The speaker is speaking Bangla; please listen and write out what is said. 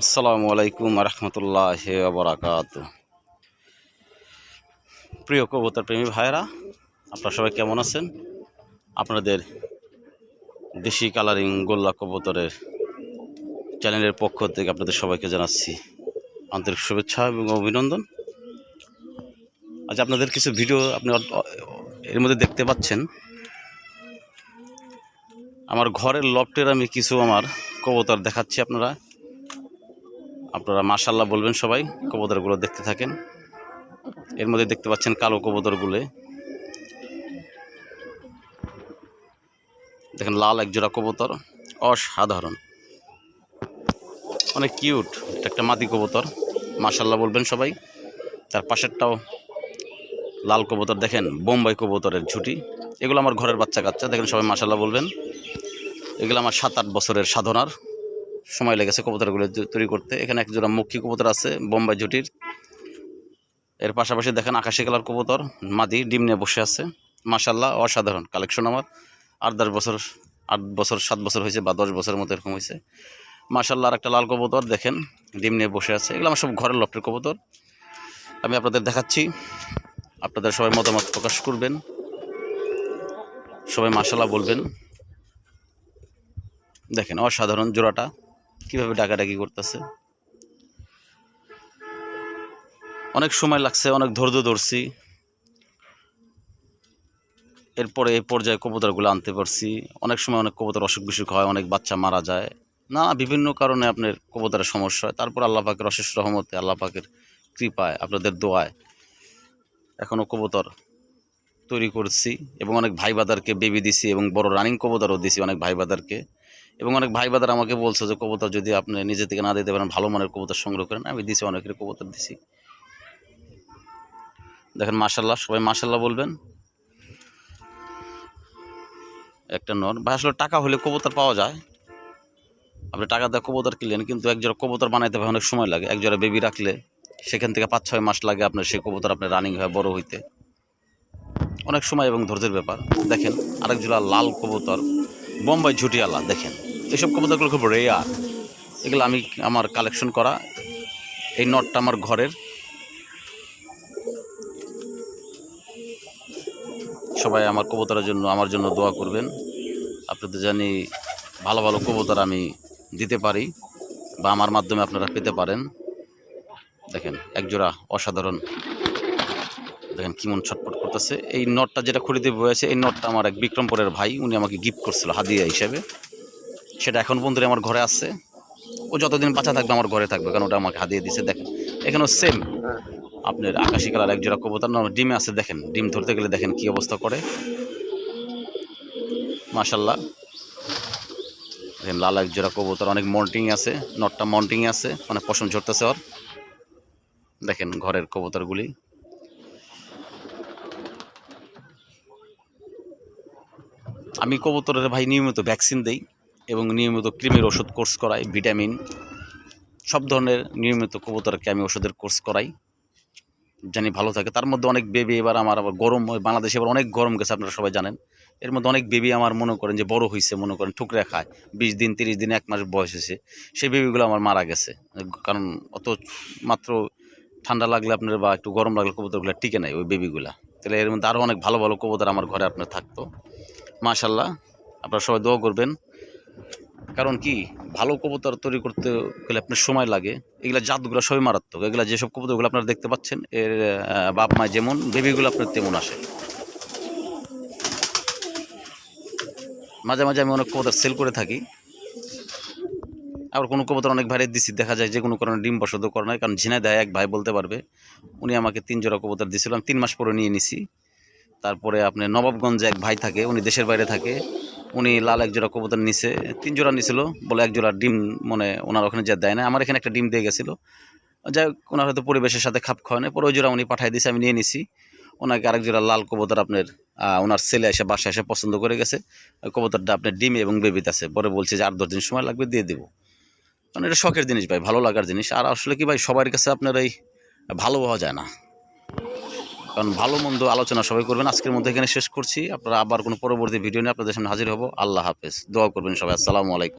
আসসালামু আলাইকুম রহমতুল্লাহ বরাকাত প্রিয় কবুতর প্রেমী ভাইরা আপনারা সবাই কেমন আছেন? আপনাদের দেশি কালারিং গোল্লা কবুতরের চ্যানেলের পক্ষ থেকে আপনাদের সবাইকে জানাচ্ছি আন্তরিক শুভেচ্ছা এবং অভিনন্দন। আজ আপনাদের কিছু ভিডিও আপনি এর মধ্যে দেখতে পাচ্ছেন। আমার ঘরের লফটের আমি কিছু আমার কবুতর দেখাচ্ছি আপনারা। আপনারা মাশাল্লাহ বলবেন সবাই, কবুতরগুলো দেখতে থাকেন। এর মধ্যে দেখতে পাচ্ছেন কালো কবুতরগুলো। দেখেন লাল এক জোড়া কবুতর, অসাধারণ। অনেক কিউট একটা মাদি কবুতর মাশাল্লাহ বলবেন সবাই। তার পাশেরটাও লাল কবুতর, দেখেন বোম্বাই কবুতরের ঝুটি। এগুলো আমার ঘরের বাচ্চা কাচ্চা দেখেন সবাই মাশাল্লাহ বলবেন। এগুলো আমার সাত আট বছরের সাধনার। সময় লেগেছে কবুতরগুলো তৈরি করতে। এখানে এক জোড়া মুখী কবুতর আছে, বোম্বাই জুটির। এর পাশাপাশি দেখেন আকাশি কালার কবুতর, মাদি, ডিম নিয়ে বসে আছে। মাশাল্লাহ অসাধারণ কালেকশন আমার। আট, দশ বছর, আট বছর, সাত বছর হয়েছে বা দশ বছরের মতো এরকম হয়েছে। মাশাল্লাহ আর একটা লাল কবুতর, দেখেন, ডিম নিয়ে বসে আছে। এগুলো আমার সব ঘরের লফটের কবুতর। আমি আপনাদের দেখাচ্ছি। আপনাদের সবাই মতামত প্রকাশ করবেন। সবাই মাশাল্লাহ বলবেন। দেখেন, অসাধারণ জোড়াটা। কীভাবে ডাকাডাকি করতেছে? অনেক সময় লাগছে, অনেক ধৈর্য ধরছি। এরপরে এই পর্যায়ে কবুতরগুলো আনতে পারছি। অনেক সময় অনেক কবুতর অসুখ বিসুখ হয়, অনেক বাচ্চা মারা যায়। না, বিভিন্ন কারণে আপনার কবুতরের সমস্যা হয়। তারপর আল্লাহ পাকের অশেষ রহমতে, আল্লাহ পাকের কৃপায়, আপনাদের দোয়ায় এখনও কবুতর তৈরি করছি এবং অনেক ভাই বাদারকে বেবি দিছি এবং বড় রানিং কবুতরও দিছি অনেক ভাই বাদারকে এবং অনেক ভাই বাদার আমাকে বলছে যে, কবুতর যদি আপনি নিজে থেকে না দিতে পারেন, ভালো মানের কবুতর সংগ্রহ করেন। আমি দিছি, অনেকের কবুতর দিছি। দেখেন মাশাল্লাহ সবাই মাশাল্লাহ বলবেন। একটা নর। ভাই, আসলে টাকা হলে কবুতর পাওয়া যায়। আপনি টাকা দিয়ে কবুতর কিনলেন, কিন্তু এক জোড়া কবুতর বানাইতে হবে অনেক সময় লাগে। এক জোড়া বেবি রাখলে সেখান থেকে পাঁচ ছয় মাস লাগে আপনার সেই কবুতর আপনার রানিং হয় বড় হইতে। অনেক সময় এবং ধৈর্যের ব্যাপার। দেখেন, আরেক জোড়া লাল কবুতর, বোম্বাই ঝুটিয়ালা দেখেন। এইসব কবুতরগুলো খুব রেয়ার এগুলো আমি আমার কালেকশন করা। এই নটটা আমার ঘরের। সবাই আমার কবুতরের জন্য, আমার জন্য দোয়া করবেন। আপনাদের জানি ভালো ভালো কবুতর আমি দিতে পারি বা আমার মাধ্যমে আপনারা পেতে পারেন। দেখেন, একজোড়া অসাধারণ। দেখেন কেমন ছটপট করতেছে। এই নটটা যেটা খড়িতে বয়েছে এই নটটা আমার এক বিক্রমপুরের ভাই, উনি আমাকে গিফট করছিল হাদিয়া হিসেবে। সেটা এখন পর্যন্ত আমার ঘরে আসছে ও যতদিন বাঁচা থাকবে আমার ঘরে থাকবে, কারণ ওটা আমাকে হাদিয়ে দিছে, দেখেন। এখানেও সেম আপনার আকাশি কালার এক জোড়া কবুতর, না, ডিমে আছে, দেখেন। ডিম ধরতে গেলে দেখেন কি অবস্থা করে। মাশাল্লাহ দেখেন, লাল এক জোড়া কবুতর, অনেক মন্টিং আছে, নটটা মন্টিং আছে অনেক পশম ঝরতেছে ওর। দেখেন ঘরের কবুতরগুলি। আমি কবুতরের ভাই নিয়মিত ভ্যাকসিন দেই। এবং নিয়মিত কৃমির ওষুধ কোর্স করাই ভিটামিন সব ধরনের নিয়মিত কবুতরকে আমি ওষুধের কোর্স করাই। জানি ভালো থাকে। তার মধ্যে অনেক বেবি এবার আমার আবার গরম হয়। বাংলাদেশে এবার অনেক গরম গেছে, আপনারা সবাই জানেন। এর মধ্যে অনেক বেবি আমার মনে করেন যে বড় হয়েছে মনে করেন ঠুকরে খায়। বিশ দিন, তিরিশ দিন, এক মাস বয়স হয়েছে। সেই বেবিগুলো আমার মারা গেছে। কারণ অত মাত্র ঠান্ডা লাগলে আপনার বা একটু গরম লাগলে কবুতরগুলো টিকে নেয় ওই বেবিগুলা তাহলে এর মধ্যে আরও অনেক ভালো ভালো কবুতর আমার ঘরে আপনার থাকতো। মাশাল্লাহ আপনারা সবাই দোয়া করবেন। কারণ কি, ভালো কবুতর তৈরি করতে গেলে আপনার সময় লাগে। এগুলা জাতগুলো সবই মারাত্মক। এগুলা যেসব কবুতরগুলো আপনারা দেখতে পাচ্ছেন, এর বাপ মা যেমন বেবিগুলো আপনার তেমন আসে। মাঝে মাঝে আমি অনেক কবুতর সেল করে থাকি। আবার কোনো কবুতর অনেক ভাইরে দিছি, দেখা যায় যে কোনো কারণে ডিম বসত করে নাই, কারণ ঝিনাই দেয় এক ভাই বলতে পারবে, উনি আমাকে তিন জোড়া কবুতর দিয়েছিলাম তিন মাস পরে নিয়ে নিছি। তারপরে আপনি নবাবগঞ্জে এক ভাই থাকে, উনি দেশের বাইরে থাকে। উনি লাল এক জোড়া কবুতর নিছে, তিন জোড়া নিছিল, বলে এক জোড়া ডিম মানে ওনার ওখানে যা দেয় না। আমার এখানে একটা ডিম দিয়ে গেছিল। যাই হোক, ওনার হয়তো পরিবেশের সাথে খাপ খাওয়া নেই, পরে ওই জোড়া উনি পাঠিয়ে দিয়েছে আমি নিয়ে নিছি। ওনাকে আরেক জোড়া লাল কবুতর আপনার ওনার ছেলে এসে বাসায় এসে পছন্দ করে গেছে। কবুতরটা আপনার ডিম এবং বেবিতে আছে। পরে বলছে যে আট দশ দিন সময় লাগবে, দিয়ে দেবো। মানে এটা শখের জিনিস ভাই, ভালো লাগার জিনিস। আর আসলে কি ভাই, সবার কাছে আপনার এই ভালো হওয়া যায় না। কারণ ভালো মন্দ আলোচনা সবাই করবেন। আজকের মধ্যে এখানে শেষ করছি। আপনারা আবার কোনো পরবর্তী ভিডিও নিয়ে আপনাদের সামনে হাজির হব। আল্লাহ হাফেজ। দোয়া করবেন সবাই। আসসালামু আলাইকুম।